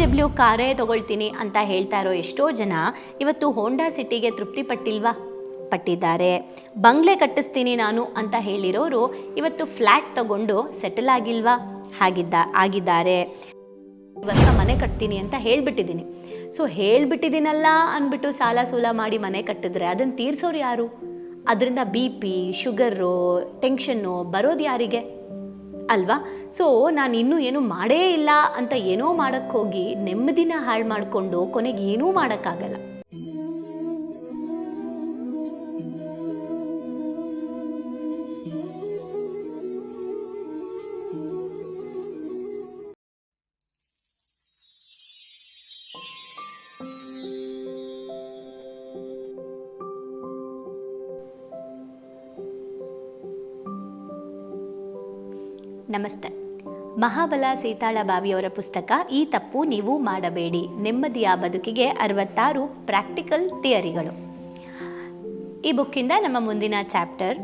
W ಕಾರೇ ತಗೊಳ್ತೀನಿ ಅಂತ ಹೇಳ್ತಾ ಇರೋ ಎಷ್ಟೋ ಜನ ಇವತ್ತು ಹೋಂಡಾ ಸಿಟಿಗೆ ತೃಪ್ತಿ ಪಟ್ಟಿಲ್ವಾ ಪಟ್ಟಿದ್ದಾರೆ. ಬಂಗ್ಲೆ ಕಟ್ಟಿಸ್ತೀನಿ ನಾನು ಅಂತ ಹೇಳಿರೋರು ಇವತ್ತು ಫ್ಲ್ಯಾಟ್ ತಗೊಂಡು ಸೆಟಲ್ ಆಗಿಲ್ವಾ? ಹಾಗಿದ್ದ, ಆಗಿದ್ದಾರೆ. ವರ್ಷ ಮನೆ ಕಟ್ತೀನಿ ಅಂತ ಹೇಳ್ಬಿಟ್ಟಿದ್ದೀನಿ. ಸೊ ಹೇಳ್ಬಿಟ್ಟಿದ್ದೀನಲ್ಲ ಅಂದ್ಬಿಟ್ಟು ಸಾಲ ಸೂಲ ಮಾಡಿ ಮನೆ ಕಟ್ಟಿದ್ರೆ ಅದನ್ನ ತೀರ್ಸೋರು ಯಾರು? ಅದರಿಂದ ಬಿ ಪಿ, ಶುಗರು ಟೆನ್ಷನ್ನು ಬರೋದು ಯಾರಿಗೆ? ಅಲ್ವಾ? ಸೊ ನಾನು ಇನ್ನೂ ಏನು ಮಾಡೇ ಇಲ್ಲ ಅಂತ ಏನೋ ಮಾಡೋಕ್ಕೋಗಿ ನೆಮ್ಮದಿನ ಹಾಳು ಮಾಡಿಕೊಂಡು ಕೊನೆಗೆ ಏನೂ ಮಾಡೋಕ್ಕಾಗಲ್ಲ. ನಮಸ್ತೆ. ಮಹಾಬಲ ಸೀತಾಳ ಬಾವಿಯವರ ಪುಸ್ತಕ, ಈ ತಪ್ಪು ನೀವು ಮಾಡಬೇಡಿ. ನೆಮ್ಮದಿಯ ಬದುಕಿಗೆ ಅರವತ್ತಾರು ಪ್ರಾಕ್ಟಿಕಲ್ ಥಿಯರಿಗಳು ಈ ಬುಕ್ಕಿಂದ ನಮ್ಮ ಮುಂದಿನ ಚಾಪ್ಟರ್,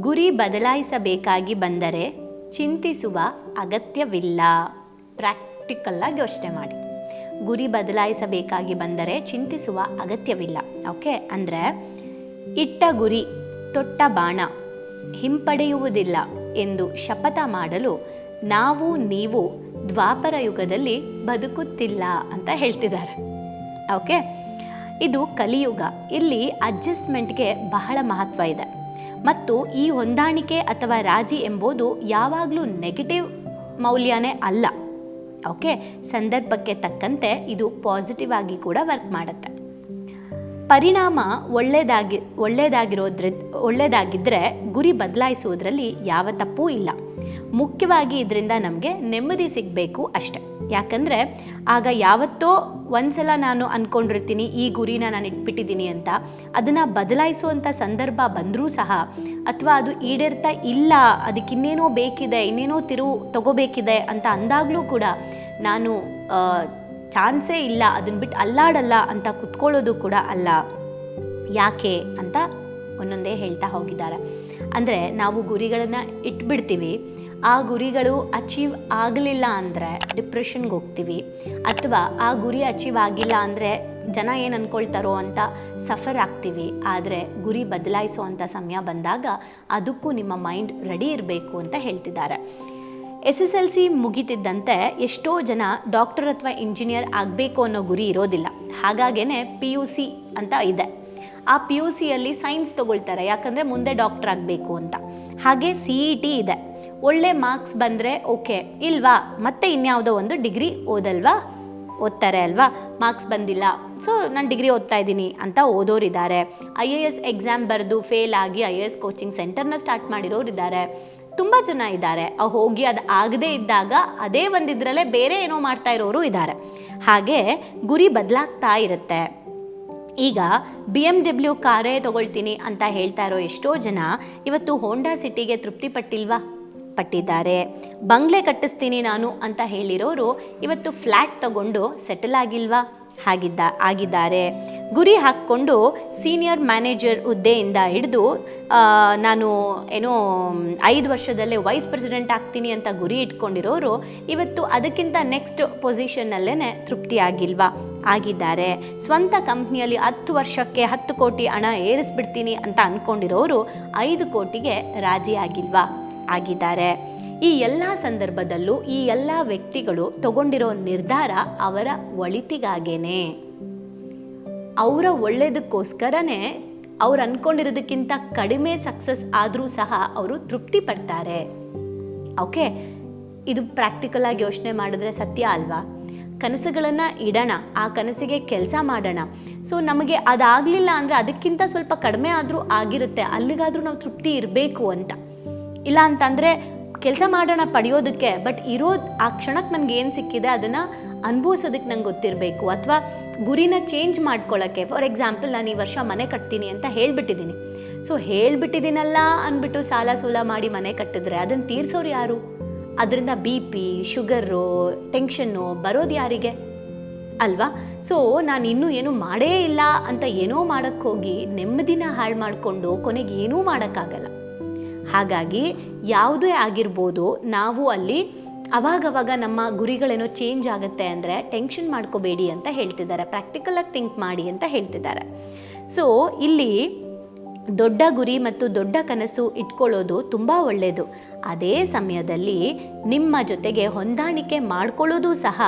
ಗುರಿ ಬದಲಾಯಿಸಬೇಕಾಗಿ ಬಂದರೆ ಚಿಂತಿಸುವ ಅಗತ್ಯವಿಲ್ಲ. ಪ್ರಾಕ್ಟಿಕಲ್ಲಾಗಿ ಯೋಚನೆ ಮಾಡಿ. ಗುರಿ ಬದಲಾಯಿಸಬೇಕಾಗಿ ಬಂದರೆ ಚಿಂತಿಸುವ ಅಗತ್ಯವಿಲ್ಲ. ಓಕೆ? ಅಂದರೆ ಇಟ್ಟ ಗುರಿ, ತೊಟ್ಟ ಬಾಣ ಹಿಂಪಡೆಯುವುದಿಲ್ಲ. ಎಂದು ಶಪಥ ಮಾಡಲು ನಾವು ನೀವು ದ್ವಾಪರ ಯುಗದಲ್ಲಿ ಬದುಕುತ್ತಿಲ್ಲ ಅಂತ ಹೇಳ್ತಿದ್ದಾರೆ. ಓಕೆ? ಇದು ಕಲಿಯುಗ. ಇಲ್ಲಿ ಅಡ್ಜಸ್ಟ್ಮೆಂಟ್ಗೆ ಬಹಳ ಮಹತ್ವ ಇದೆ. ಮತ್ತು ಈ ಹೊಂದಾಣಿಕೆ ಅಥವಾ ರಾಜಿ ಎಂಬುದು ಯಾವಾಗಲೂ ನೆಗೆಟಿವ್ ಮೌಲ್ಯನೇ ಅಲ್ಲ. ಓಕೆ? ಸಂದರ್ಭಕ್ಕೆ ತಕ್ಕಂತೆ ಇದು ಪಾಸಿಟಿವ್ ಆಗಿ ಕೂಡ ವರ್ಕ್ ಮಾಡುತ್ತೆ. ಪರಿಣಾಮ ಒಳ್ಳೆಯದಾಗಿ ಒಳ್ಳೆಯದಾಗಿರೋದ್ರ ಒಳ್ಳೆಯದಾಗಿದ್ದರೆ ಗುರಿ ಬದಲಾಯಿಸುವುದರಲ್ಲಿ ಯಾವ ತಪ್ಪೂ ಇಲ್ಲ. ಮುಖ್ಯವಾಗಿ ಇದರಿಂದ ನಮಗೆ ನೆಮ್ಮದಿ ಸಿಗಬೇಕು ಅಷ್ಟೆ. ಯಾಕಂದರೆ ಆಗ ಯಾವತ್ತೋ ಒಂದ್ಸಲ ನಾನು ಅಂದ್ಕೊಂಡಿರ್ತೀನಿ ಈ ಗುರಿನ ನಾನು ಇಟ್ಬಿಟ್ಟಿದ್ದೀನಿ ಅಂತ, ಅದನ್ನು ಬದಲಾಯಿಸುವಂಥ ಸಂದರ್ಭ ಬಂದರೂ ಸಹ ಅಥವಾ ಅದು ಈಡೇರ್ತಾ ಇಲ್ಲ, ಅದಕ್ಕೆ ಇನ್ನೇನೋ ಬೇಕಿದೆ, ಇನ್ನೇನೋ ತಿರುವು ತಗೋಬೇಕಿದೆ ಅಂತ ಅಂದಾಗಲೂ ಕೂಡ ನಾನು ಚಾನ್ಸೇ ಇಲ್ಲ, ಅದನ್ನ ಬಿಟ್ಟು ಅಲ್ಲಾಡಲ್ಲ ಅಂತ ಕುತ್ಕೊಳ್ಳೋದು ಕೂಡ ಅಲ್ಲ. ಯಾಕೆ ಅಂತ ಒಂದೊಂದೇ ಹೇಳ್ತಾ ಹೋಗಿದ್ದಾರೆ. ಅಂದರೆ ನಾವು ಗುರಿಗಳನ್ನು ಇಟ್ಬಿಡ್ತೀವಿ. ಆ ಗುರಿಗಳು ಅಚೀವ್ ಆಗಲಿಲ್ಲ ಅಂದರೆ ಡಿಪ್ರೆಷನ್ಗೆ ಹೋಗ್ತೀವಿ. ಅಥವಾ ಆ ಗುರಿ ಅಚೀವ್ ಆಗಿಲ್ಲ ಅಂದರೆ ಜನ ಏನು ಅಂದ್ಕೊಳ್ತಾರೋ ಅಂತ ಸಫರ್ ಆಗ್ತೀವಿ. ಆದರೆ ಗುರಿ ಬದಲಾಯಿಸುವಂಥ ಸಮಯ ಬಂದಾಗ ಅದಕ್ಕೂ ನಿಮ್ಮ ಮೈಂಡ್ ರೆಡಿ ಇರಬೇಕು ಅಂತ ಹೇಳ್ತಿದ್ದಾರೆ. ಎಸ್ ಎಸ್ ಎಲ್ ಸಿ ಮುಗಿತಿದ್ದಂತೆ ಎಷ್ಟೋ ಜನ ಡಾಕ್ಟರ್ ಅಥವಾ ಇಂಜಿನಿಯರ್ ಆಗಬೇಕು ಅನ್ನೋ ಗುರಿ ಇರೋದಿಲ್ಲ. ಹಾಗಾಗೇ ಪಿ ಯು ಸಿ ಅಂತ ಇದೆ. ಆ ಪಿ ಯು ಸಿಯಲ್ಲಿ ಸೈನ್ಸ್ ತಗೊಳ್ತಾರೆ, ಯಾಕಂದರೆ ಮುಂದೆ ಡಾಕ್ಟರ್ ಆಗಬೇಕು ಅಂತ. ಹಾಗೆ ಸಿ ಇ ಟಿ ಇದೆ. ಒಳ್ಳೆ ಮಾರ್ಕ್ಸ್ ಬಂದರೆ ಓಕೆ, ಇಲ್ವಾ? ಮತ್ತೆ ಇನ್ಯಾವುದೋ ಒಂದು ಡಿಗ್ರಿ ಓದಲ್ವಾ? ಓದ್ತಾರೆ ಅಲ್ವಾ? ಮಾರ್ಕ್ಸ್ ಬಂದಿಲ್ಲ. ಸೊ, ನಾನು ಡಿಗ್ರಿ ಓದ್ತಾ ಇದ್ದೀನಿ ಅಂತ ಓದೋರಿದ್ದಾರೆ. ಐ ಎ ಎಸ್ ಎಕ್ಸಾಮ್ ಬರೆದು ಫೇಲ್ ಆಗಿ ಐ ಎ ಎಸ್ ಕೋಚಿಂಗ್ ಸೆಂಟರ್ನ ಸ್ಟಾರ್ಟ್ ಮಾಡಿರೋರು ಇದ್ದಾರೆ ತುಂಬ ಜನ ಇದ್ದಾರೆ. ಅವು ಹೋಗಿ ಅದು ಆಗದೇ ಇದ್ದಾಗ ಅದೇ ಒಂದಿದ್ರಲ್ಲೇ ಬೇರೆ ಏನೋ ಮಾಡ್ತಾ ಇರೋರು ಇದ್ದಾರೆ. ಹಾಗೆ ಗುರಿ ಬದಲಾಗ್ತಾ ಇರುತ್ತೆ. ಈಗ ಬಿ ಎಂ ಡಬ್ಲ್ಯೂ ಕಾರೇ ತಗೊಳ್ತೀನಿ ಅಂತ ಹೇಳ್ತಾ ಇರೋ ಎಷ್ಟೋ ಜನ ಇವತ್ತು ಹೋಂಡಾ ಸಿಟಿಗೆ ತೃಪ್ತಿ ಪಟ್ಟಿಲ್ವಾ ಪಟ್ಟಿದ್ದಾರೆ. ಬಂಗ್ಲೆ ಕಟ್ಟಿಸ್ತೀನಿ ನಾನು ಅಂತ ಹೇಳಿರೋರು ಇವತ್ತು ಫ್ಲ್ಯಾಟ್ ತಗೊಂಡು ಸೆಟಲ್ ಆಗಿಲ್ವಾ? ಹಾಗಿದ್ದ, ಆಗಿದ್ದಾರೆ. ಗುರಿ ಹಾಕ್ಕೊಂಡು ಸೀನಿಯರ್ ಮ್ಯಾನೇಜರ್ ಹುದ್ದೆಯಿಂದ ಹಿಡಿದು ನಾನು ಏನೋ ಐದು ವರ್ಷದಲ್ಲೇ ವೈಸ್ ಪ್ರೆಸಿಡೆಂಟ್ ಆಗ್ತೀನಿ ಅಂತ ಗುರಿ ಇಟ್ಕೊಂಡಿರೋರು ಇವತ್ತು ಅದಕ್ಕಿಂತ ನೆಕ್ಸ್ಟ್ ಪೊಸಿಷನ್ನಲ್ಲೇ ತೃಪ್ತಿ ಆಗಿಲ್ವಾ ಆಗಿದ್ದಾರೆ. ಸ್ವಂತ ಕಂಪ್ನಿಯಲ್ಲಿ ಹತ್ತು ವರ್ಷಕ್ಕೆ ಹತ್ತು ಕೋಟಿ ಹಣ ಏರಿಸ್ಬಿಡ್ತೀನಿ ಅಂತ ಅಂದ್ಕೊಂಡಿರೋರು ಐದು ಕೋಟಿಗೆ ರಾಜಿ ಆಗಿಲ್ವಾ ಆಗಿದ್ದಾರೆ. ಈ ಎಲ್ಲ ಸಂದರ್ಭದಲ್ಲೂ ಈ ಎಲ್ಲ ವ್ಯಕ್ತಿಗಳು ತಗೊಂಡಿರೋ ನಿರ್ಧಾರ ಅವರ ಒಳಿತಿಗಾಗೇನೆ. ಅವರ ಒಳ್ಳೆಯದಕ್ಕೋಸ್ಕರನೇ ಅವ್ರು ಅಂದ್ಕೊಂಡಿರೋದಕ್ಕಿಂತ ಕಡಿಮೆ ಸಕ್ಸಸ್ ಆದರೂ ಸಹ ಅವರು ತೃಪ್ತಿ ಪಡ್ತಾರೆ ಓಕೆ ಇದು ಪ್ರಾಕ್ಟಿಕಲ್ ಆಗಿ ಯೋಚನೆ ಮಾಡಿದ್ರೆ ಸತ್ಯ ಅಲ್ವಾ? ಕನಸುಗಳನ್ನು ಇಡೋಣ, ಆ ಕನಸಿಗೆ ಕೆಲಸ ಮಾಡೋಣ. ಸೊ ನಮಗೆ ಅದಾಗಲಿಲ್ಲ ಅಂದರೆ ಅದಕ್ಕಿಂತ ಸ್ವಲ್ಪ ಕಡಿಮೆ ಆದರೂ ಆಗಿರುತ್ತೆ. ಅಲ್ಲಿಗಾದರೂ ನಾವು ತೃಪ್ತಿ ಇರಬೇಕು ಅಂತ. ಇಲ್ಲ ಅಂತಂದರೆ ಕೆಲಸ ಮಾಡೋಣ ಪಡೆಯೋದಕ್ಕೆ ಬಟ್ ಇರೋ ಆ ಕ್ಷಣಕ್ಕೆ ನನಗೆ ಏನು ಸಿಕ್ಕಿದೆ? ಅದನ್ನು ಅನುಭವಿಸೋದಕ್ಕೆ ನಂಗೆ ಗೊತ್ತಿರಬೇಕು ಅಥವಾ ಗುರಿನ ಚೇಂಜ್ ಮಾಡ್ಕೊಳ್ಳೋಕ್ಕೆ. ಫಾರ್ ಎಕ್ಸಾಂಪಲ್ ನಾನು ಈ ವರ್ಷ ಮನೆ ಕಟ್ತೀನಿ ಅಂತ ಹೇಳಿಬಿಟ್ಟಿದ್ದೀನಿ. ಸೊ ಹೇಳಿಬಿಟ್ಟಿದ್ದೀನಲ್ಲ ಅಂದ್ಬಿಟ್ಟು ಸಾಲ ಸೂಲ ಮಾಡಿ ಮನೆ ಕಟ್ಟಿದ್ರೆ ಅದನ್ನು ತೀರ್ಸೋರು ಯಾರು? ಅದರಿಂದ ಬಿ ಪಿ ಶುಗರು ಟೆನ್ಷನ್ನು ಬರೋದು ಯಾರಿಗೆ? ಅಲ್ವಾ? ಸೊ ನಾನು ಇನ್ನೂ ಏನು ಮಾಡೇ ಇಲ್ಲ ಅಂತ ಏನೋ ಮಾಡೋಕ್ಕೆ ಹೋಗಿ ನೆಮ್ಮದಿನ ಹಾಳು ಮಾಡಿಕೊಂಡು ಕೊನೆಗೆ ಏನೂ ಮಾಡೋಕ್ಕಾಗಲ್ಲ. ಹಾಗಾಗಿ, ಯಾವುದೇ ಆಗಿರ್ಬೋದು, ನಾವು ಅಲ್ಲಿ ಅವಾಗವಾಗ ನಮ್ಮ ಗುರಿಗಳೇನೋ ಚೇಂಜ್ ಆಗುತ್ತೆ ಅಂದರೆ ಟೆನ್ಷನ್ ಮಾಡ್ಕೋಬೇಡಿ ಅಂತ ಹೇಳ್ತಿದ್ದಾರೆ. ಪ್ರಾಕ್ಟಿಕಲಾಗಿ ಥಿಂಕ್ ಮಾಡಿ ಅಂತ ಹೇಳ್ತಿದ್ದಾರೆ. ಸೊ ಇಲ್ಲಿ ದೊಡ್ಡ ಗುರಿ ಮತ್ತು ದೊಡ್ಡ ಕನಸು ಇಟ್ಕೊಳ್ಳೋದು ತುಂಬ ಒಳ್ಳೆಯದು ಅದೇ ಸಮಯದಲ್ಲಿ ನಿಮ್ಮ ಜೊತೆಗೆ ಹೊಂದಾಣಿಕೆ ಮಾಡ್ಕೊಳ್ಳೋದು ಸಹ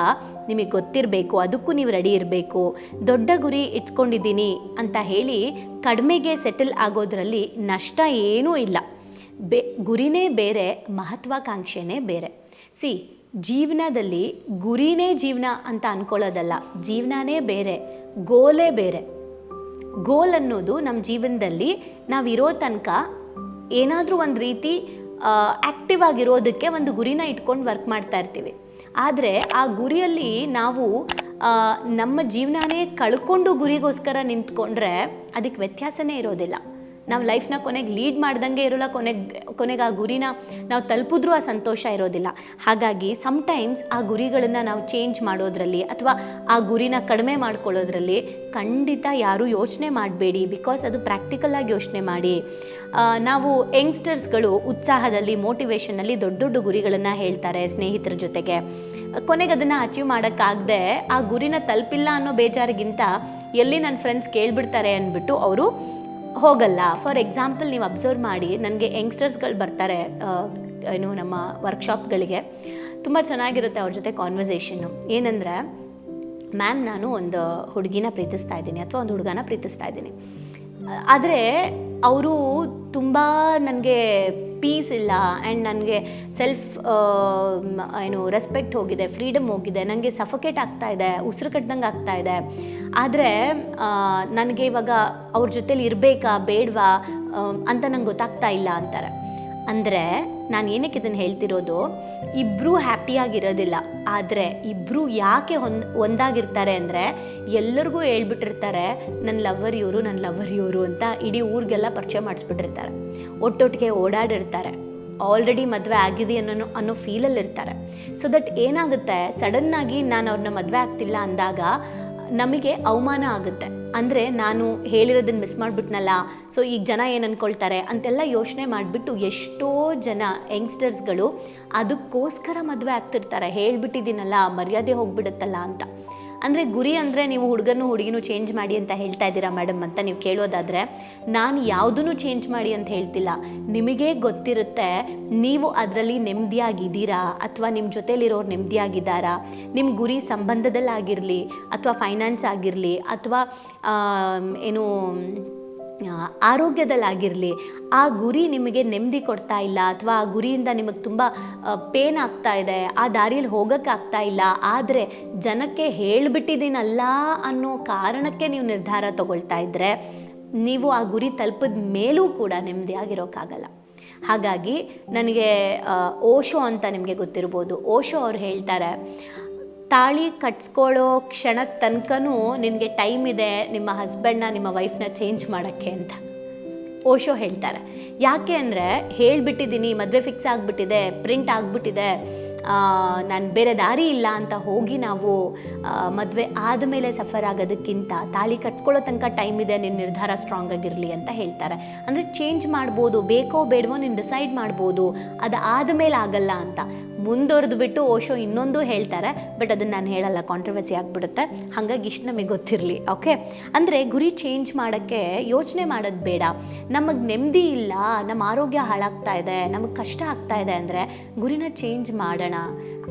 ನಿಮಗೆ ಗೊತ್ತಿರಬೇಕು. ಅದಕ್ಕೂ ನೀವು ರೆಡಿ ಇರಬೇಕು. ದೊಡ್ಡ ಗುರಿ ಇಟ್ಕೊಂಡಿದ್ದೀನಿ ಅಂತ ಹೇಳಿ ಕಡಿಮೆಗೆ ಸೆಟಲ್ ಆಗೋದ್ರಲ್ಲಿ ನಷ್ಟ ಏನೂ ಇಲ್ಲ. ಬೆ, ಗುರಿನೇ ಬೇರೆ, ಮಹತ್ವಾಕಾಂಕ್ಷೆನೇ ಬೇರೆ. ಸಿ, ಜೀವನದಲ್ಲಿ ಗುರಿನೇ ಜೀವನ ಅಂತ ಅನ್ಕೊಳ್ಳೋದಲ್ಲ, ಜೀವನನೇ ಬೇರೆ, ಗೋಲೇ ಬೇರೆ. ಗೋಲ್ ಅನ್ನೋದು ನಮ್ಮ ಜೀವನದಲ್ಲಿ ನಾವಿರೋ ತನಕ ಏನಾದರೂ ಒಂದು ರೀತಿ ಆ್ಯಕ್ಟಿವ್ ಆಗಿರೋದಕ್ಕೆ ಒಂದು ಗುರಿನ ಇಟ್ಕೊಂಡು ವರ್ಕ್ ಮಾಡ್ತಾ ಇರ್ತೀವಿ. ಆದರೆ ಆ ಗುರಿಯಲ್ಲಿ ನಾವು ನಮ್ಮ ಜೀವನನೇ ಕಳ್ಕೊಂಡು ಗುರಿಗೋಸ್ಕರ ನಿಂತ್ಕೊಂಡ್ರೆ ಅದಕ್ಕೆ ವ್ಯತ್ಯಾಸನೇ ಇರೋದಿಲ್ಲ. ನಾವು ಲೈಫ್ನ ಕೊನೆಗೆ ಲೀಡ್ ಮಾಡ್ದಂಗೆ ಇರೋಲ್ಲ, ಕೊನೆಗೆ ಕೊನೆಗೆ ಆ ಗುರಿನ ನಾವು ತಲುಪಿದ್ರೂ ಆ ಸಂತೋಷ ಇರೋದಿಲ್ಲ. ಹಾಗಾಗಿ ಸಮ್ಟೈಮ್ಸ್ ಆ ಗುರಿಗಳನ್ನು ನಾವು ಚೇಂಜ್ ಮಾಡೋದ್ರಲ್ಲಿ ಅಥವಾ ಆ ಗುರಿನ ಕಡಿಮೆ ಮಾಡ್ಕೊಳ್ಳೋದ್ರಲ್ಲಿ ಖಂಡಿತ ಯಾರೂ ಯೋಚನೆ ಮಾಡಬೇಡಿ ಬಿಕಾಸ್ ಅದು ಪ್ರಾಕ್ಟಿಕಲಾಗಿ ಯೋಚನೆ ಮಾಡಿ. ನಾವು ಯಂಗ್ಸ್ಟರ್ಸ್ಗಳು ಉತ್ಸಾಹದಲ್ಲಿ ಮೋಟಿವೇಶನಲ್ಲಿ ದೊಡ್ಡ ದೊಡ್ಡ ಗುರಿಗಳನ್ನು ಹೇಳ್ತಾರೆ ಸ್ನೇಹಿತರ ಜೊತೆಗೆ. ಕೊನೆಗೆ ಅದನ್ನು ಅಚೀವ್ ಮಾಡೋಕ್ಕಾಗದೆ ಆ ಗುರಿನ ತಲುಪಿಲ್ಲ ಅನ್ನೋ ಬೇಜಾರಿಗಿಂತ ಎಲ್ಲಿ ನನ್ನ ಫ್ರೆಂಡ್ಸ್ ಕೇಳಿಬಿಡ್ತಾರೆ ಅಂದ್ಬಿಟ್ಟು ಅವರು ಹೋಗಲ್ಲ. ಫಾರ್ ಎಕ್ಸಾಂಪಲ್ ನೀವು ಅಬ್ಸರ್ವ್ ಮಾಡಿ, ನನಗೆ ಯಂಗ್ಸ್ಟರ್ಸ್ಗಳು ಬರ್ತಾರೆ ಏನು ನಮ್ಮ ವರ್ಕ್ಶಾಪ್ಗಳಿಗೆ ತುಂಬ ಚೆನ್ನಾಗಿರುತ್ತೆ ಅವ್ರ ಜೊತೆ ಕಾನ್ವರ್ಸೇಷನ್ನು ಏನಂದರೆ ಮ್ಯಾಮ್ ನಾನು ಒಂದು ಹುಡುಗಿನ ಪ್ರೀತಿಸ್ತಾ ಇದ್ದೀನಿ ಅಥವಾ ಒಂದು ಹುಡುಗನ ಪ್ರೀತಿಸ್ತಾ ಇದ್ದೀನಿ. ಆದರೆ, ಅವರು ತುಂಬ ನನಗೆ ಪೀಸ್ ಇಲ್ಲ ಆ್ಯಂಡ್ ನನಗೆ ಸೆಲ್ಫ್ ಏನು ರೆಸ್ಪೆಕ್ಟ್ ಹೋಗಿದೆ ಫ್ರೀಡಮ್ ಹೋಗಿದೆ ನನಗೆ ಸಫೋಕೇಟ್ ಆಗ್ತಾ ಇದೆ, ಉಸಿರು ಕಟ್ಟಿದಂಗೆ ಆಗ್ತಾ ಇದೆ. ಆದರೆ ನನಗೆ ಇವಾಗ ಅವ್ರ ಜೊತೇಲಿ ಇರಬೇಕಾ, ಬೇಡವಾ ಅಂತ ನಂಗೆ ಗೊತ್ತಾಗ್ತಾ ಇಲ್ಲ ಅಂತಾರೆ. ಅಂದರೆ, ನಾನು ಏನಕ್ಕೆ ಇದನ್ನು ಹೇಳ್ತಿರೋದು? ಇಬ್ಬರೂ ಹ್ಯಾಪಿಯಾಗಿರೋದಿಲ್ಲ ಆದರೆ ಇಬ್ಬರೂ ಯಾಕೆ ಹೊಂದ್ ಒಂದಾಗಿರ್ತಾರೆ ಅಂದರೆ, ಎಲ್ಲರಿಗೂ ಹೇಳ್ಬಿಟ್ಟಿರ್ತಾರೆ ನನ್ನ ಲವರ್ ಇವರು ನನ್ನ ಲವರ್ ಇವರು ಅಂತ ಇಡೀ ಊರಿಗೆಲ್ಲ ಪರಿಚಯ ಮಾಡಿಸ್ಬಿಟ್ಟಿರ್ತಾರೆ. ಒಟ್ಟೊಟ್ಟಿಗೆ ಓಡಾಡಿರ್ತಾರೆ. ಆಲ್ರೆಡಿ ಮದುವೆ ಆಗಿದೆ ಅನ್ನೋ ಅನ್ನೋ ಫೀಲಲ್ಲಿರ್ತಾರೆ ಸೊ ದಟ್ ಏನಾಗುತ್ತೆ? ಸಡನ್ನಾಗಿ ನಾನು ಅವ್ರನ್ನ ಮದುವೆ ಆಗ್ತಿಲ್ಲ ಅಂದಾಗ ನಮಗೆ ಅವಮಾನ ಆಗುತ್ತೆ. ಅಂದರೆ ನಾನು ಹೇಳಿರೋದನ್ನ ಮಿಸ್ ಮಾಡಿಬಿಟ್ನಲ್ಲ ಸೊ ಈಗ ಜನ ಏನು ಅಂದ್ಕೊಳ್ತಾರೆ ಅಂತೆಲ್ಲ ಯೋಚನೆ ಮಾಡಿಬಿಟ್ಟು ಎಷ್ಟೋ ಜನ ಯಂಗ್ಸ್ಟರ್ಸ್ಗಳು ಅದಕ್ಕೋಸ್ಕರ ಮದುವೆ ಆಗ್ತಿರ್ತಾರೆ. ಹೇಳ್ಬಿಟ್ಟಿದ್ದೀನಲ್ಲ, ಮರ್ಯಾದೆ ಹೋಗ್ಬಿಡುತ್ತಲ್ಲ ಅಂತ. ಅಂದರೆ ಗುರಿ ಅಂದರೆ ನೀವು ಹುಡುಗನೂ ಹುಡುಗಿನೂ ಚೇಂಜ್ ಮಾಡಿ ಅಂತ ಹೇಳ್ತಾ ಇದ್ದೀರಾ ಮೇಡಮ್ ಅಂತ ನೀವು ಕೇಳೋದಾದರೆ, ನಾನು ಯಾವುದನ್ನು ಚೇಂಜ್ ಮಾಡಿ ಅಂತ ಹೇಳ್ತಿಲ್ಲ. ನಿಮಗೇ ಗೊತ್ತಿರುತ್ತೆ, ನೀವು ಅದರಲ್ಲಿ ನೆಮ್ಮದಿಯಾಗಿದ್ದೀರಾ ಅಥವಾ ನಿಮ್ಮ ಜೊತೇಲಿರೋರು ನೆಮ್ಮದಿಯಾಗಿದ್ದಾರಾ ನಿಮ್ಮ ಗುರಿ ಸಂಬಂಧದಲ್ಲಾಗಿರಲಿ ಅಥವಾ ಫೈನಾನ್ಸ್ ಆಗಿರಲಿ ಅಥವಾ ಏನು ಆರೋಗ್ಯದಲ್ಲಾಗಿರಲಿ, ಆ ಗುರಿ ನಿಮಗೆ ನೆಮ್ಮದಿ ಕೊಡ್ತಾ ಇಲ್ಲ ಅಥವಾ ಆ ಗುರಿಯಿಂದ ನಿಮಗೆ ತುಂಬ ಪೇನ್ ಆಗ್ತಾ ಇದೆ, ಆ ದಾರಿಯಲ್ಲಿ ಹೋಗೋಕ್ಕಾಗ್ತಾ ಇಲ್ಲ, ಆದರೆ ಜನಕ್ಕೆ ಹೇಳಿಬಿಟ್ಟಿದ್ದೀನಲ್ಲ ಅನ್ನೋ ಕಾರಣಕ್ಕೆ ನೀವು ನಿರ್ಧಾರ ತಗೊಳ್ತಾ ಇದ್ದರೆ ನೀವು ಆ ಗುರಿ ತಲುಪಿದ ಮೇಲೂ ಕೂಡ ನೆಮ್ಮದಿಯಾಗಿರೋಕ್ಕಾಗಲ್ಲ. ಹಾಗಾಗಿ ನನಗೆ ಓಶೋ ಅಂತ ನಿಮಗೆ ಗೊತ್ತಿರ್ಬೋದು. ಓಶೋ ಅವ್ರು ಹೇಳ್ತಾರೆ ತಾಳಿ ಕಟ್ಸ್ಕೊಳ್ಳೋ ಕ್ಷಣದ ತನಕನೂ ನಿನಗೆ ಟೈಮ್ ಇದೆ ನಿಮ್ಮ ಹಸ್ಬೆಂಡ್ನ ನಿಮ್ಮ ವೈಫ್ನ ಚೇಂಜ್ ಮಾಡೋಕ್ಕೆ ಅಂತ. ಓಶೋ ಹೇಳ್ತಾರೆ. ಯಾಕೆ ಅಂದರೆ ಹೇಳಿಬಿಟ್ಟಿದ್ದೀನಿ, ಮದುವೆ ಫಿಕ್ಸ್ ಆಗಿಬಿಟ್ಟಿದೆ ಪ್ರಿಂಟ್ ಆಗಿಬಿಟ್ಟಿದೆ ನಾನು ಬೇರೆ ದಾರಿ ಇಲ್ಲ ಅಂತ ಹೋಗಿ ನಾವು ಮದುವೆ ಆದಮೇಲೆ ಸಫರ್ ಆಗೋದಕ್ಕಿಂತ ತಾಳಿ ಕಟ್ಸ್ಕೊಳ್ಳೋ ತನಕ ಟೈಮ್ ಇದೆ ನಿನ್ನ ನಿರ್ಧಾರ ಸ್ಟ್ರಾಂಗ್ ಆಗಿರಲಿ ಅಂತ ಹೇಳ್ತಾರೆ. ಅಂದರೆ ಚೇಂಜ್ ಮಾಡ್ಬೋದು, ಬೇಕೋ ಬೇಡವೋ ನೀನು ಡಿಸೈಡ್ ಮಾಡ್ಬೋದು ಅದು ಆದಮೇಲೆ ಆಗಲ್ಲ ಅಂತ. ಮುಂದುವರೆದು ಬಿಟ್ಟು ಓಶೋ ಇನ್ನೊಂದು ಹೇಳ್ತಾರೆ, ಬಟ್ ಅದನ್ನು ನಾನು ಹೇಳಲ್ಲ ಕಾಂಟ್ರವರ್ಸಿ ಆಗಿಬಿಡುತ್ತೆ. ಹಾಗಾಗಿ ಇಷ್ಟು ನಮಗೆ ಗೊತ್ತಿರಲಿ ಓಕೆ ಅಂದರೆ ಗುರಿ ಚೇಂಜ್ ಮಾಡೋಕ್ಕೆ ಯೋಚನೆ ಮಾಡೋದು ಬೇಡ. ನಮಗೆ ನೆಮ್ಮದಿ ಇಲ್ಲ ನಮ್ಮ ಆರೋಗ್ಯ ಹಾಳಾಗ್ತಾ ಇದೆ, ನಮಗೆ ಕಷ್ಟ ಆಗ್ತಾ ಇದೆ ಅಂದರೆ ಗುರಿನ ಚೇಂಜ್ ಮಾಡೋಣ.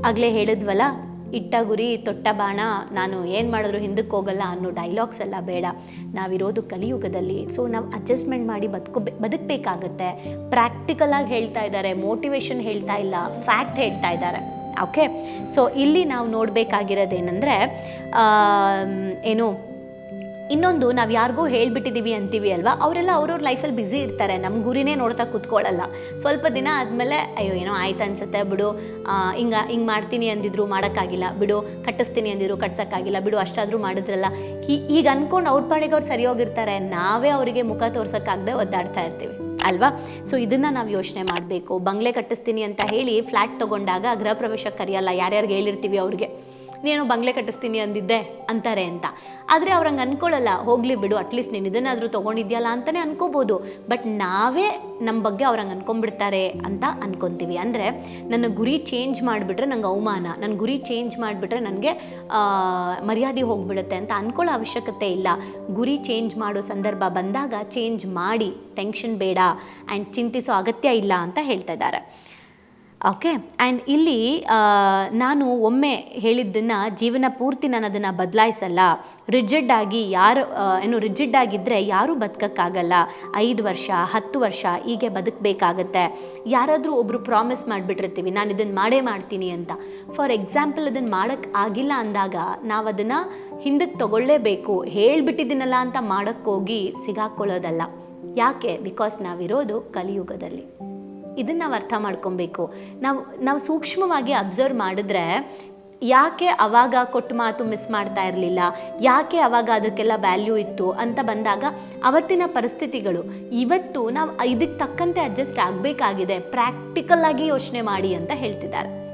ಆಗಲೇ ಹೇಳಿದ್ವಲ್ಲ? ಇಟ್ಟ ಗುರಿ ತೊಟ್ಟ ಬಾಣ, ನಾನು ಏನು ಮಾಡಿದ್ರು ಹಿಂದಕ್ಕೆ ಹೋಗಲ್ಲ ಅನ್ನೋ ಡೈಲಾಗ್ಸ್ ಎಲ್ಲ ಬೇಡ. ನಾವಿರೋದು ಕಲಿಯುಗದಲ್ಲಿ ಸೊ ನಾವು ಅಡ್ಜಸ್ಟ್ಮೆಂಟ್ ಮಾಡಿ ಬದುಕು, ಬದುಕಬೇಕಾಗತ್ತೆ. ಪ್ರಾಕ್ಟಿಕಲಾಗಿ ಹೇಳ್ತಾ ಇದ್ದಾರೆ ಮೋಟಿವೇಶನ್ ಹೇಳ್ತಾ ಇಲ್ಲ ಫ್ಯಾಕ್ಟ್ ಹೇಳ್ತಾ ಇದ್ದಾರೆ ಓಕೆ ಸೊ ಇಲ್ಲಿ ನಾವು ನೋಡಬೇಕಾಗಿರೋದೇನೆಂದರೆ ಏನು ಇನ್ನೊಂದು ನಾವು ಯಾರಿಗೂ ಹೇಳ್ಬಿಟ್ಟಿದ್ದೀವಿ ಅಂತೀವಿ ಅಲ್ವಾ? ಅವರೆಲ್ಲ ಅವ್ರವ್ರ ಲೈಫಲ್ಲಿ ಬ್ಯುಸಿ ಇರ್ತಾರೆ. ನಮ್ಮ ಗುರಿನೇ ನೋಡ್ತಾ ಕೂತ್ಕೊಳ್ಳಲ್ಲ ಸ್ವಲ್ಪ ದಿನ ಆದಮೇಲೆ, ಅಯ್ಯೋ, ಏನೋ ಆಯ್ತು ಅನ್ಸುತ್ತೆ, ಬಿಡು. ಹಿಂಗೆ ಹಿಂಗೆ ಮಾಡ್ತೀನಿ ಅಂದಿದ್ರು ಮಾಡೋಕ್ಕಾಗಿಲ್ಲ. ಬಿಡು, ಕಟ್ಟಿಸ್ತೀನಿ ಅಂದಿದ್ರು ಕಟ್ಸೋಕ್ಕಾಗಿಲ್ಲ. ಬಿಡು, ಅಷ್ಟಾದರೂ ಮಾಡಿದ್ರಲ್ಲ. ಈಗ ಅಂದ್ಕೊಂಡು ಅವ್ರ ಪಾಡಿಗೆ ಅವ್ರು ಸರಿ ಹೋಗಿರ್ತಾರೆ ನಾವೇ ಅವರಿಗೆ ಮುಖ ತೋರ್ಸೋಕ್ಕಾಗದೆ ಒದ್ದಾಡ್ತಾ ಇರ್ತೀವಿ. ಅಲ್ವಾ? ಸೊ ಇದನ್ನು ನಾವು ಯೋಚನೆ ಮಾಡಬೇಕು. ಬಂಗ್ಲೆ ಕಟ್ಟಿಸ್ತೀನಿ ಅಂತ ಹೇಳಿ ಫ್ಲ್ಯಾಟ್ ತೊಗೊಂಡಾಗ ಗೃಹ ಪ್ರವೇಶಕ್ಕೆ ಕರೆಯಲ್ಲ. ಯಾರ್ಯಾರಿಗೆ ಹೇಳಿರ್ತೀವಿ ಅವ್ರಿಗೆ. ನೀನು ಬಂಗ್ಲೆ ಕಟ್ಟಿಸ್ತೀನಿ ಅಂದಿದ್ದೆ ಅಂತಾರೆ ಅಂತ. ಆದರೆ ಅವ್ರು ಹಂಗೆ ಅನ್ಕೊಳ್ಳಲ್ಲ ಹೋಗಲಿ ಬಿಡು ಅಟ್ಲೀಸ್ಟ್ ನೀನು ಇದನ್ನಾದರೂ ತೊಗೊಂಡಿದ್ಯಲ್ಲ ಅಂತಲೇ ಅನ್ಕೋಬೋದು. ಬಟ್ ನಾವೇ ನಮ್ಮ ಬಗ್ಗೆ ಅವ್ರು ಹಂಗೆ ಅನ್ಕೊಂಡ್ಬಿಡ್ತಾರೆ ಅಂತ ಅನ್ಕೊತೀವಿ. ಅಂದರೆ ನನ್ನ ಗುರಿ ಚೇಂಜ್ ಮಾಡಿಬಿಟ್ರೆ ನಂಗೆ ಅವಮಾನ ನನ್ನ ಗುರಿ ಚೇಂಜ್ ಮಾಡಿಬಿಟ್ರೆ ನನಗೆ ಮರ್ಯಾದೆ ಹೋಗ್ಬಿಡುತ್ತೆ ಅಂತ ಅನ್ಕೊಳ್ಳೋ ಅವಶ್ಯಕತೆ ಇಲ್ಲ. ಗುರಿ ಚೇಂಜ್ ಮಾಡೋ ಸಂದರ್ಭ ಬಂದಾಗ ಚೇಂಜ್ ಮಾಡಿ ಟೆನ್ಷನ್ ಬೇಡ ಆ್ಯಂಡ್ ಚಿಂತಿಸೋ ಅಗತ್ಯ ಇಲ್ಲ ಅಂತ ಹೇಳ್ತಾ ಇದ್ದಾರೆ. ಓಕೆ ಆ್ಯಂಡ್ ಇಲ್ಲಿ ನಾನು ಒಮ್ಮೆ ಹೇಳಿದ್ದನ್ನು ಜೀವನ ಪೂರ್ತಿ ನಾನು ಅದನ್ನು ಬದಲಾಯಿಸಲ್ಲ. ರಿಜಿಡ್ ಆಗಿ ಯಾರು ಏನು ರಿಜಿಡ್ ಆಗಿದ್ದರೆ ಯಾರೂ ಬದುಕೋಕ್ಕಾಗಲ್ಲ. ಐದು ವರ್ಷ, ಹತ್ತು ವರ್ಷ ಹೀಗೆ ಬದುಕಬೇಕಾಗತ್ತೆ. ಯಾರಾದರೂ ಒಬ್ಬರು ಪ್ರಾಮಿಸ್ ಮಾಡಿಬಿಟ್ಟಿರ್ತೀವಿ, ನಾನು ಇದನ್ನು ಮಾಡೇ ಮಾಡ್ತೀನಿ ಅಂತ. ಫಾರ್ ಎಕ್ಸಾಂಪಲ್ ಅದನ್ನು ಮಾಡೋಕ್ಕೆ ಆಗಿಲ್ಲ ಅಂದಾಗ ನಾವು ಅದನ್ನು ಹಿಂದಕ್ಕೆ ತಗೊಳ್ಳೇಬೇಕು. ಹೇಳಿಬಿಟ್ಟಿದ್ದೀನಲ್ಲ ಅಂತ ಮಾಡೋಕ್ಕೋಗಿ ಸಿಗಾಕೊಳ್ಳೋದಲ್ಲ. ಯಾಕೆ? ಬಿಕಾಸ್ ನಾವಿರೋದು ಕಲಿಯುಗದಲ್ಲಿ. ಇದನ್ನು ನಾವು ಅರ್ಥ ಮಾಡ್ಕೊಬೇಕು. ನಾವು ನಾವು ಸೂಕ್ಷ್ಮವಾಗಿ ಅಬ್ಸರ್ವ್ ಮಾಡಿದ್ರೆ ಯಾಕೆ ಅವಾಗ ಕೊಟ್ಟ ಮಾತು ಮಿಸ್ ಮಾಡ್ತಾ ಇರಲಿಲ್ಲ? ಯಾಕೆ ಅವಾಗ ಅದಕ್ಕೆಲ್ಲ ವ್ಯಾಲ್ಯೂ ಇತ್ತು ಅಂತ ಬಂದಾಗ ಅವತ್ತಿನ ಪರಿಸ್ಥಿತಿಗಳು. ಇವತ್ತು ನಾವು ಇದಕ್ಕೆ ತಕ್ಕಂತೆ ಅಡ್ಜಸ್ಟ್ ಆಗಬೇಕಾಗಿದೆ. ಪ್ರಾಕ್ಟಿಕಲ್ ಆಗಿ ಯೋಚನೆ ಮಾಡಿ ಅಂತ ಹೇಳ್ತಿದ್ದಾರೆ.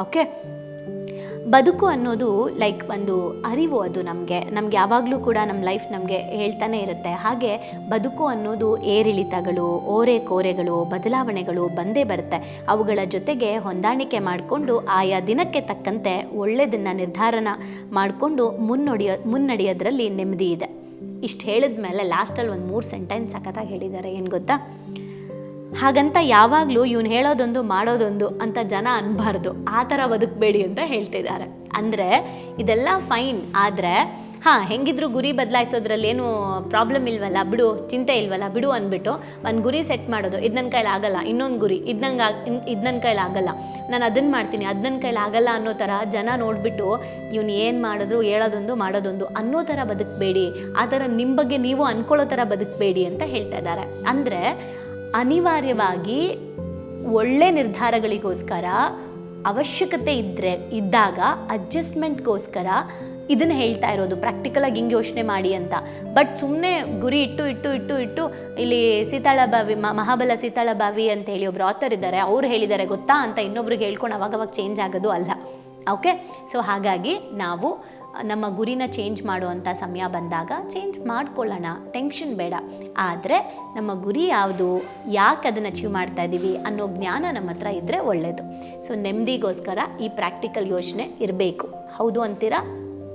ಓಕೆ ಬದುಕು ಅನ್ನೋದು ಲೈಕ್ ಒಂದು ಅರಿವು ಅದು ನಮಗೆ. ನಮ್ಗೆ ಯಾವಾಗಲೂ ಕೂಡ ನಮ್ಮ ಲೈಫ್ ನಮಗೆ ಹೇಳ್ತಾನೆ ಇರುತ್ತೆ. ಹಾಗೆ ಬದುಕು ಅನ್ನೋದು ಏರಿಳಿತಗಳು, ಓರೆ ಕೋರೆಗಳು, ಬದಲಾವಣೆಗಳು ಬಂದೇ ಬರುತ್ತೆ. ಅವುಗಳ ಜೊತೆಗೆ ಹೊಂದಾಣಿಕೆ ಮಾಡಿಕೊಂಡು ಆಯಾ ದಿನಕ್ಕೆ ತಕ್ಕಂತೆ ಒಳ್ಳೆಯದನ್ನು ನಿರ್ಧಾರನ ಮಾಡಿಕೊಂಡು ಮುನ್ನಡೆಯೋ, ಮುನ್ನಡೆಯೋದ್ರಲ್ಲಿ ನೆಮ್ಮದಿ ಇದೆ. ಇಷ್ಟು ಹೇಳಿದ ಮೇಲೆ ಲಾಸ್ಟಲ್ಲಿ ಒಂದು ಮೂರು ಸೆಂಟೆನ್ಸ್ ಸಖತ್ತಾಗಿ ಹೇಳಿದ್ದಾರೆ. ಏನು ಗೊತ್ತಾ? ಹಾಗಂತ ಯಾವಾಗಲೂ ಇವನು ಹೇಳೋದೊಂದು ಮಾಡೋದೊಂದು ಅಂತ ಜನ ಅನ್ಬಾರ್ದು. ಆ ಥರ ಬದುಕಬೇಡಿ ಅಂತ ಹೇಳ್ತಿದ್ದಾರೆ. ಅಂದರೆ ಇದೆಲ್ಲ ಫೈನ್, ಆದರೆ ಹಾಂ, ಹೆಂಗಿದ್ರು ಗುರಿ ಬದಲಾಯಿಸೋದ್ರಲ್ಲಿ ಏನು ಪ್ರಾಬ್ಲಮ್ ಇಲ್ವಲ್ಲ, ಬಿಡು, ಚಿಂತೆ ಇಲ್ವಲ್ಲ, ಬಿಡು ಅಂದ್ಬಿಟ್ಟು ಒಂದು ಗುರಿ ಸೆಟ್ ಮಾಡೋದು. ಇದು ನನ್ನ ಕೈಲಿ ಆಗಲ್ಲ, ಇನ್ನೊಂದು ಗುರಿ, ಇದು ನಂಗೆ ಇದು ಕೈಲಿ ಆಗಲ್ಲ, ನಾನು ಅದನ್ನು ಮಾಡ್ತೀನಿ, ಅದು ನನ್ನ ಕೈಲಿ ಆಗಲ್ಲ ಅನ್ನೋ ಥರ ಜನ ನೋಡಿಬಿಟ್ಟು ಇವನು ಏನು ಮಾಡಿದ್ರು, ಹೇಳೋದೊಂದು, ಮಾಡೋದೊಂದು ಅನ್ನೋ ಥರ ಬದುಕಬೇಡಿ. ಆ ಥರ ನಿಮ್ಮ ಬಗ್ಗೆ ನೀವು ಅನ್ಕೊಳ್ಳೋ ಥರ ಬದುಕಬೇಡಿ ಅಂತ ಹೇಳ್ತಾ ಇದ್ದಾರೆ. ಅಂದರೆ ಅನಿವಾರ್ಯವಾಗಿ ಒಳ್ಳೆ ನಿರ್ಧಾರಗಳಿಗೋಸ್ಕರ ಅವಶ್ಯಕತೆ ಇದ್ದರೆ ಇದ್ದಾಗ ಅಡ್ಜಸ್ಟ್ಮೆಂಟ್ಗೋಸ್ಕರ ಇದನ್ನು ಹೇಳ್ತಾ ಇರೋದು. ಪ್ರಾಕ್ಟಿಕಲಾಗಿ ಹಿಂಗೆ ಯೋಚನೆ ಮಾಡಿ ಅಂತ. ಬಟ್ ಸುಮ್ಮನೆ ಗುರಿ ಇಟ್ಟು ಇಟ್ಟು ಇಟ್ಟು ಇಟ್ಟು ಇಲ್ಲಿ ಸೀತಾಳ ಬಾವಿ ಮ- ಮಹಾಬಲ ಸೀತಾಳ ಬಾವಿ ಅಂತ ಹೇಳಿ ಒಬ್ರು ಆಥರ್ ಇದ್ದಾರೆ. ಅವ್ರು ಹೇಳಿದ್ದಾರೆ, ಗೊತ್ತಾ ಅಂತ ಇನ್ನೊಬ್ರಿಗೆ ಹೇಳ್ಕೊಂಡು ಅವಾಗವಾಗ ಚೇಂಜ್ ಆಗೋದು ಅಲ್ಲ. ಓಕೆ ಸೊ ಹಾಗಾಗಿ ನಾವು ನಮ್ಮ ಗುರಿನ ಚೇಂಜ್ ಮಾಡುವಂಥ ಸಮಯ ಬಂದಾಗ ಚೇಂಜ್ ಮಾಡ್ಕೊಳ್ಳೋಣ. ಟೆನ್ಷನ್ ಬೇಡ. ಆದರೆ ನಮ್ಮ ಗುರಿ ಯಾವುದು? ಯಾಕೆ ಅದನ್ನು ಅಚೀವ್ ಮಾಡ್ತಾ ಇದ್ದೀವಿ ಅನ್ನೋ ಜ್ಞಾನ ನಮ್ಮ ಹತ್ರ ಇದ್ದರೆ ಒಳ್ಳೆಯದು ಸೊ ನೆಮ್ಮದಿಗೋಸ್ಕರ ಈ ಪ್ರಾಕ್ಟಿಕಲ್ ಯೋಚನೆ ಇರಬೇಕು. ಹೌದು ಅಂತೀರಾ?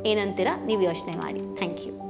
ಏನಂತೀರಾ? ನೀವು ಯೋಚನೆ ಮಾಡಿ. Thank you